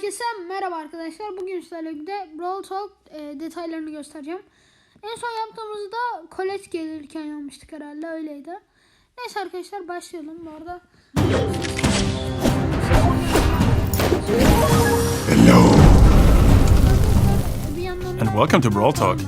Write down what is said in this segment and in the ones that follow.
Herkese merhaba arkadaşlar. Bugün sizlerle birlikte Brawl Talk e, detaylarını göstereceğim. En son yaptığımızda Colette gelirken yapmıştık herhalde öyleydi. Neyse arkadaşlar başlayalım. Bu arada bir yandan And welcome to Brawl Talk.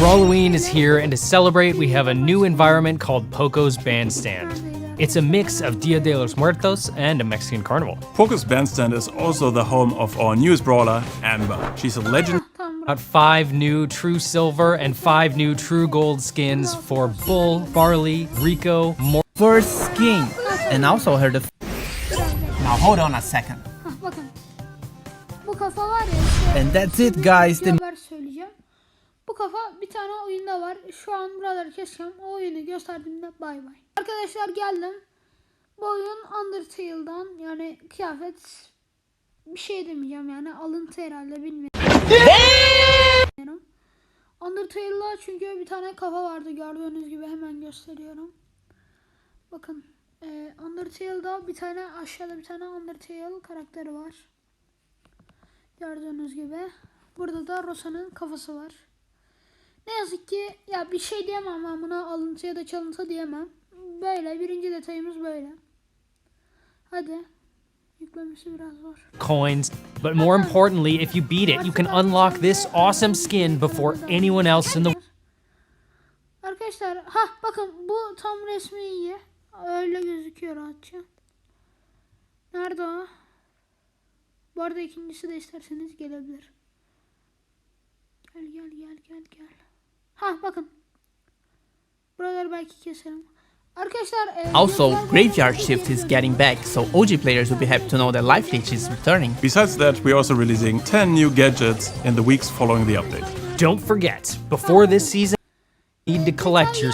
Halloween is here, and to celebrate, we have a new environment called Poco's Bandstand. It's a mix of Dia de los Muertos and a Mexican carnival. Pokus Bandstand is also the home of our newest brawler, Amber. She's a legend tamam Got five new true silver and five new true gold skins for Bull, Barley, Rico, Mor. first skin and also her the now hold on a second Hah, bakın. Bu kafa var ya işte and that's it guys the haber söyleyeceğim. Bu kafa bir tane oyunda var. Şu an buraları keseceğim. O oyunu gösterdiğimde bay bay. Arkadaşlar geldim. Bu oyun Undertale'dan yani kıyafet bir şey demeyeceğim yani alıntı herhalde bilmiyorum. Undertale'da çünkü bir tane kafa vardı gördüğünüz gibi hemen gösteriyorum. Bakın e, Undertale'da bir tane aşağıda bir tane Undertale karakteri var. Gördüğünüz gibi. Burada da Rosa'nın kafası var. Ne yazık ki ya bir şey diyemem ben buna alıntı ya da çalıntı diyemem. Böyle birinci detayımız böyle. Hadi. Yüklemesi biraz zor. coins. But more importantly, if you beat it, you can unlock this awesome skin before anyone else in the Arkadaşlar ha bakın bu tam resmi iyi. Öyle gözüküyor rahatça. Nerede o? Bu arada ikincisi de isterseniz gelebilir. Gel gel gel gel gel. Ha bakın. Buraları belki keserim. Arkadaşlar e, also graveyard shift is getting back so OG players will be happy to know that life leech is returning Besides that, we're also releasing 10 new gadgets in the weeks following the update. Don't forget, before this season, you need to collect your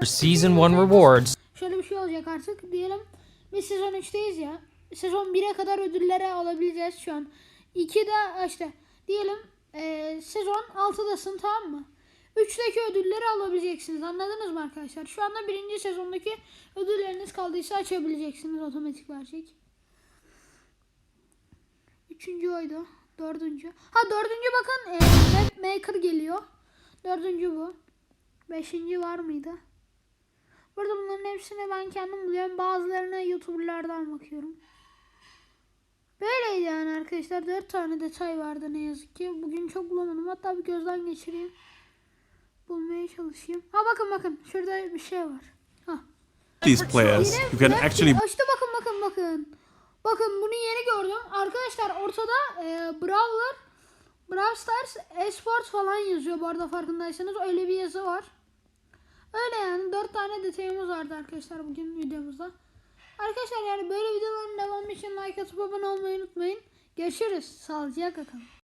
e, season 1 rewards. Şöyle bir şey olacak artık. Diyelim biz sezon 3'teyiz ya. Sezon 1'e kadar ödülleri alabileceğiz şu an. 2'de işte diyelim e, sezon 6'dasın tamam mı? 3'teki ödülleri alabileceksiniz. Anladınız mı arkadaşlar? Şu anda birinci sezondaki ödülleriniz kaldıysa açabileceksiniz. Otomatik verecek. Üçüncü oydu. Dördüncü. Ha dördüncü bakın e, Map Maker geliyor. Dördüncü bu. Beşinci var mıydı? Burada bunların hepsini ben kendim buluyorum. Bazılarına YouTuber'lardan bakıyorum. Böyleydi yani arkadaşlar. Dört tane detay vardı ne yazık ki. Bugün çok bulamadım. Hatta bir gözden geçireyim. Bulmaya çalışayım. Ha bakın bakın. Şurada bir şey var. Ha. These players, you can actually İşte bakın bakın bakın. Bakın bunu yeni gördüm. Arkadaşlar ortada e, Brawler, Brawl Stars, Esports falan yazıyor bu arada farkındaysanız. Öyle bir yazı var. Öyle yani. Dört tane detayımız vardı arkadaşlar bugün videomuzda. Arkadaşlar yani böyle videoların devamı için like atıp abone olmayı unutmayın. Görüşürüz. Sağlıcakla kalın.